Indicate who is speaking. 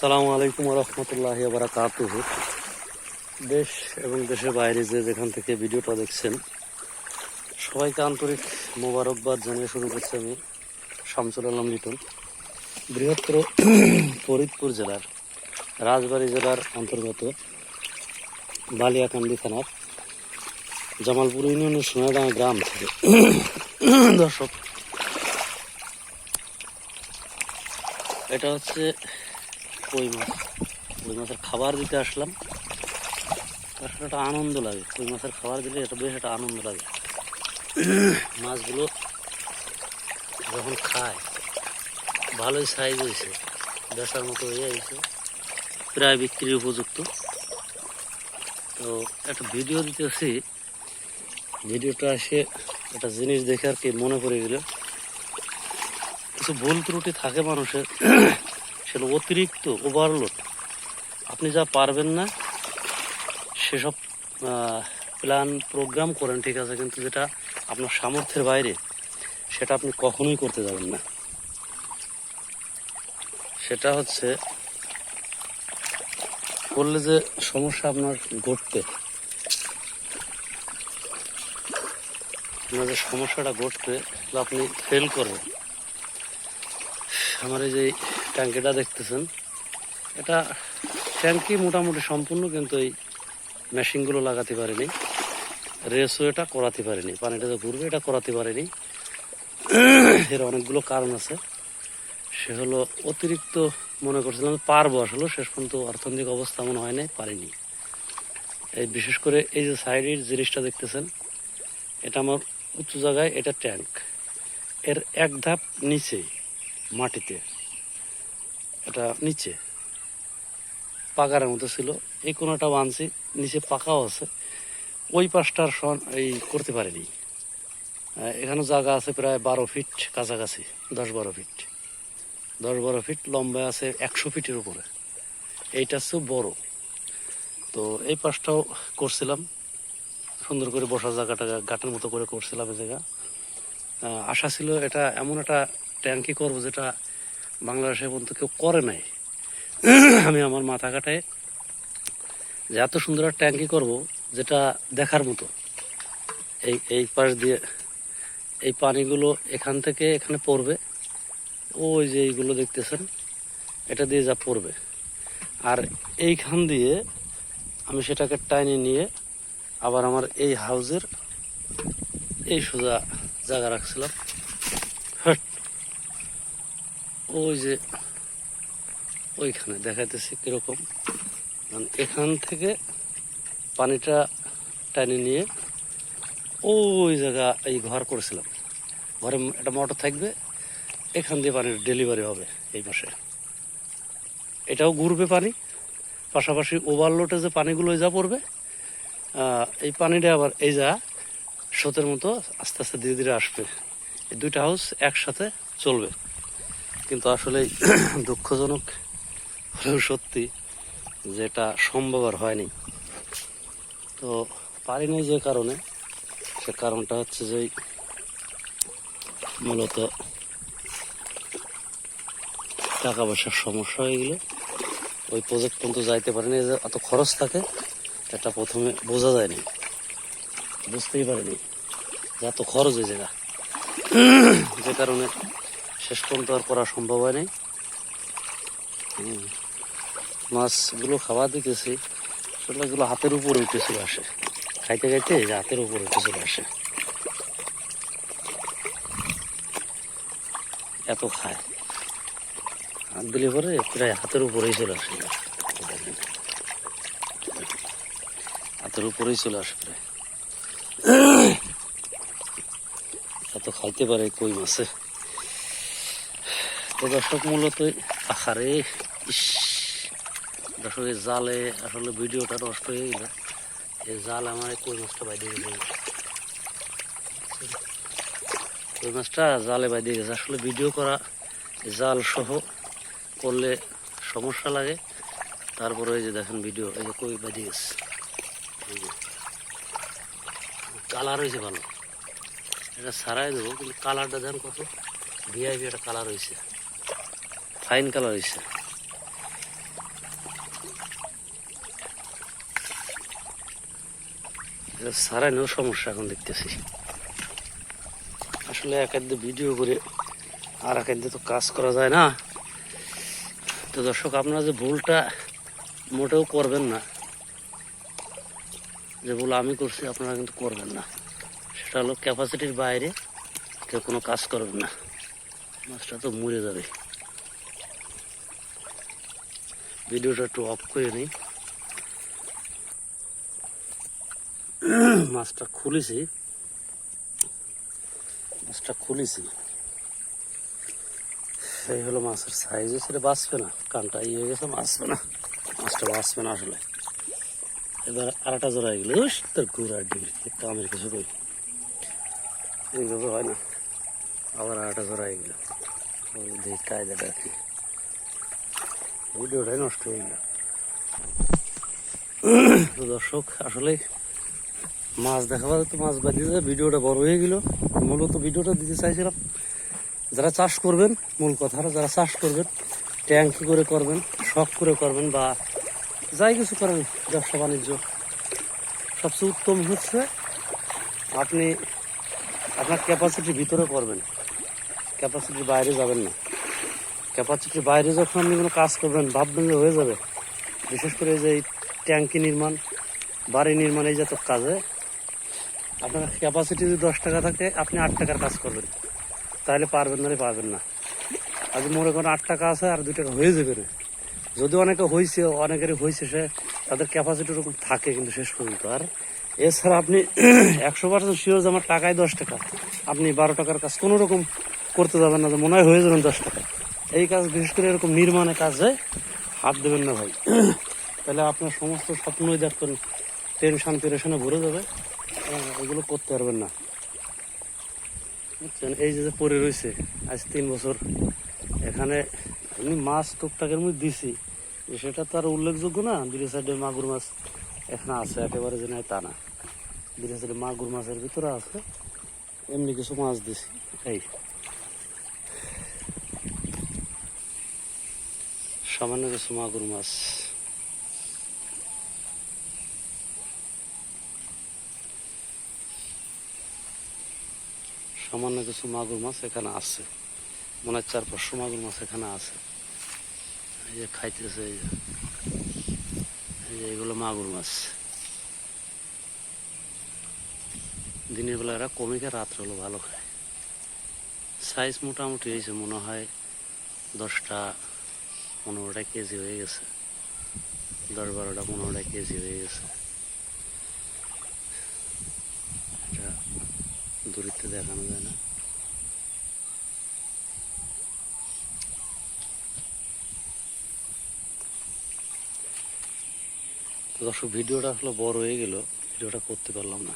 Speaker 1: সালামু আলাইকুম রহমতুল্লাহ বারাকাতুহ। দেশ এবং দেশের বাইরে যে যেখান থেকে ভিডিওটা দেখছেন, সবাইকে আন্তরিক মোবারকবাদ জানিয়ে শুরু করছি আমি শামসুল আলম লিটন। বৃহত্তর ফরিদপুর জেলার রাজবাড়ী জেলার অন্তর্গত বালিয়াকান্দি থানার জামালপুর ইউনিয়নের সোনাডাঙ্গা গ্রাম থেকে। দর্শক, এটা হচ্ছে কই মাছ? কই মাছের খাবার দিতে আসলাম। আসলে একটা আনন্দ লাগে। কই মাছের খাবার দিলে এটা বেশ একটা আনন্দ লাগে। মাছগুলো যখন খায়, ভালোই সাইজ হয়েছে। বেচার মতো হয়ে গেছে। প্রায় বিক্রির উপযুক্ত। তো একটা ভিডিও দিতেছি। ভিডিওটা এসে একটা জিনিস দেখে আর কি মনে পড়ে গেল। কিছু ভুল ত্রুটি থাকে মানুষের। সেটা অতিরিক্ত ওভারলোড আপনি যা পারবেন না, সেসব প্ল্যান প্রোগ্রাম করেন, ঠিক আছে, কিন্তু যেটা আপনার সামর্থ্যের বাইরে, সেটা আপনি কখনোই করতে যাবেন না। সেটা হচ্ছে, করলে যে সমস্যা আপনার ঘটতে, আপনার যে সমস্যাটা ঘটবে আপনি ফেল করবেন, আমার এই যে ট্যাঙ্কিটা দেখতেছেন। এটা ট্যাঙ্কি মোটামুটি সম্পূর্ণ কিন্তু এই মেশিনগুলো লাগাতে পারিনি। রেসও এটা করাতে পারিনি। পানিটা যে ঘুরবে, এটা করাতে পারিনি। এর অনেকগুলো কারণ আছে। সে হলো অতিরিক্ত মনে করছিলাম পারব আসলে, শেষ পর্যন্ত অর্থনৈতিক অবস্থা মনে হয় নাই, পারিনি। এই বিশেষ করে এই যে সাইডের জিনিসটা দেখতেছেন, এটা আমার উঁচু জায়গায় এটা ট্যাঙ্ক। এর এক ধাপ নিচেই মাটিতে। এটা নিচে। পাকারের মতো ছিল। এই কোনোটা বানছি নিচে পাকাও আছে। ওই পাশটার এই করতে পারিনি। এখানে জায়গা আছে প্রায় বারো ফিট কাছাকাছি, দশ বারো ফিট। দশ বারো ফিট লম্বা আছে একশো ফিটের উপরে। এইটা হচ্ছে বড়। তো এই পাশটাও করছিলাম। সুন্দর করে বসার জায়গাটা গাটের মতো করে করছিলাম এই জায়গা। আশা ছিল এটা এমন একটা ট্যাঙ্কি করব যেটা বাংলাদেশে পর্যন্ত কেউ করে নাই। আমি আমার মাথা কাটায় যে এত সুন্দর একটা ট্যাঙ্কি করব যেটা দেখার মতো। এই এই পাশ দিয়ে এই পানিগুলো এখান থেকে এখানে পড়বে। ওই যে এইগুলো দেখতেছেন, এটা দিয়ে যা পড়বে। আর এইখান দিয়ে আমি সেটাকে টাইনে নিয়ে আবার আমার এই হাউজের এই সোজা জায়গা রাখছিলাম। ওই যে ওইখানে দেখাইতেছি কীরকম। এখান থেকে পানিটা টানে নিয়ে ওই জায়গা এই ঘর করেছিলাম। ঘরে একটা মোটর থাকবে, এখান দিয়ে পানির ডেলিভারি হবে এই মাসে এটাও ঘুরবে পানি, পাশাপাশি ওভারলোডে যে পানিগুলো যা পড়বে এই পানিটা আবার এই যা স্রোতের মতো আস্তে আস্তে ধীরে ধীরে আসবে। এই দুইটা হাউস একসাথে চলবে। কিন্তু আসলে দুঃখজনক হলেও সত্যি যেটা সম্ভব আর হয়নি। তো পারিনি যে কারণে। সে কারণটা হচ্ছে যে মূলত টাকা পয়সার সমস্যা হয়ে গেলে ওই প্রজেক্ট পর্যন্ত যাইতে পারেনি যে এত খরচ থাকে এটা প্রথমে বোঝা যায়নি বুঝতেই পারিনি যে এত খরচ হয়ে জায়গা যে কারণে শেষ পর্যন্ত আর করা সম্ভব হয়নি। মাছগুলো খাওয়া দিতেছি। আসলে এগুলো হাতের উপরে উঠে চলে আসে। খাইতে খাইতে হাতের উপরে উঠে চলে আসে। এত খায়। হাত দিলে পরে প্রায় হাতের উপরেই চলে আসে। হাতের উপরেই চলে আসে প্রায়। এত খাইতে পারে কই মাছে? দর্শক মূলত আখারে ইস দর্শক জালে, আসলে ভিডিওটা নষ্ট হয়ে গেল। এই জাল আমার কই মাছটা বাইরে গেছে? কই মাছটা? জালে বাইরে গেছে। আসলে ভিডিও করা জাল সহ করলে সমস্যা লাগে। তারপরে এই যে দেখেন ভিডিও, এই যে কই বাইরে গেছে? কালার হয়েছে ভালো। এটা সারাই দেবো, কিন্তু কালারটা দেখেন কত। ভিআইপি একটা কালার হয়েছে। ফাইন কালার হয়েছে সারানোর সমস্যা এখন দেখতেছি। আসলে একাদ্য ভিডিও করে আর একাদ্য তো কাজ করা যায় না। তো দর্শক, আপনারা যে ভুলটা মোটেও করবেন না। যে ভুল আমি করছি, আপনারা কিন্তু করবেন না। সেটা হলো ক্যাপাসিটির বাইরে কেউ কোনো কাজ করবেন না। মাছটা তো মরে যাবে। ভিডিওটা একটু অফ করে নিই। মাছটা খুলেছি। মাছটা খুলেছি। সেই হলো মাছের সাইজ সেটা বাঁচবে না। কানটা ইয়ে হয়ে গেছে, বাঁচবে না। মাছটা বাঁচবে না আসলে। এবার আরেকটা জোড়া গেল। তোর গুড়ার ডিম। কামের কিছু কই। এইভাবে হয় না। আবার আরেকটা জোড়া গেল। কায়দাটা কি। ভিডিওটাই নষ্ট হয়ে গেল। তো দর্শক, আসলে মাছ দেখাবার তো মাছ বাদ দিয়ে ভিডিওটা বড় হয়ে গেল। মূলত ভিডিওটা দিতে চাইছিলাম, যারা চাষ করবেন, মূল কথা যারা চাষ করবেন, ট্যাঙ্কি করে করবেন, শখ করে করবেন বা যাই কিছু করেন, ব্যবসা বাণিজ্য, সবচেয়ে উত্তম হচ্ছে আপনি আপনার ক্যাপাসিটির ভিতরে করবেন। ক্যাপাসিটির বাইরে যাবেন না। ক্যাপাসিটির বাইরে যখন আপনি কোনো কাজ করবেন, ভাববেন যে হয়ে যাবে। বিশেষ করে যে এই ট্যাঙ্কি নির্মাণ, বাড়ি নির্মাণ, এই জাতীয় কাজে, আপনার ক্যাপাসিটি যদি দশ টাকা থাকে, আপনি আট টাকার কাজ করবেন। তাহলে পারবেন না পারবেন না। আজ মনে করেন আট টাকা আছে আর দুই টাকা হয়ে যাবে না যদি অনেকে হয়েছে অনেকেরই হয়েছে সে তাদের ক্যাপাসিটি ওরকম থাকে কিন্তু শেষ পর্যন্ত। আর এছাড়া আপনি একশো পার্সেন্ট শিওর যে আমার টাকায় দশ টাকা, আপনি বারো টাকার কাজ কোনো রকম করতে যাবেন না, যে মনে হয় হয়ে যাবেন দশ টাকা। এই কাজ বিশেষ করে এরকম নির্মাণের কাজে হাত দেবেন না ভাই। তাহলে আপনার সমস্ত স্বপ্নই দেখবেন টেনশন পেরেশনে ভরে যাবে। আহ, এগুলো করতে পারবেন না। বুঝছেন? এই যে পড়ে রয়েছে আজ তিন বছর এখানে এমনি মাছ টুকটাকের মধ্যে দিছি। সেটা তো আর উল্লেখযোগ্য না বিলে সাইডে মাগুর মাছ এখানে আছে একেবারে যে নাই তা না। বিলে সাইডে মাগুর মাছের ভিতরে আছে এমনি কিছু মাছ দিছি। এই। সামান্য কিছু মাগুর মাছ। সামান্য কিছু মাগুর মাছ এখানে আছে। মনে হয় চার পাঁচশো মাগুর মাছ এখানে আছে। এই যে খাইতেছে এই যে। এই যে এগুলো মাগুর মাছ। দিনের বেলা এরা কমিকে রাত্রে হলো ভালো খায়। সাইজ মোটামুটি হয়েছে মনে হয় দশটা পনেরোটা কেজি হয়ে গেছে। দশ বারোটা পনেরোটা কেজি হয়ে গেছে। এটা দূরিত্বে দেখানো যায় না। দর্শক, ভিডিওটা আসলে বড় হয়ে গেল। ভিডিওটা করতে পারলাম না।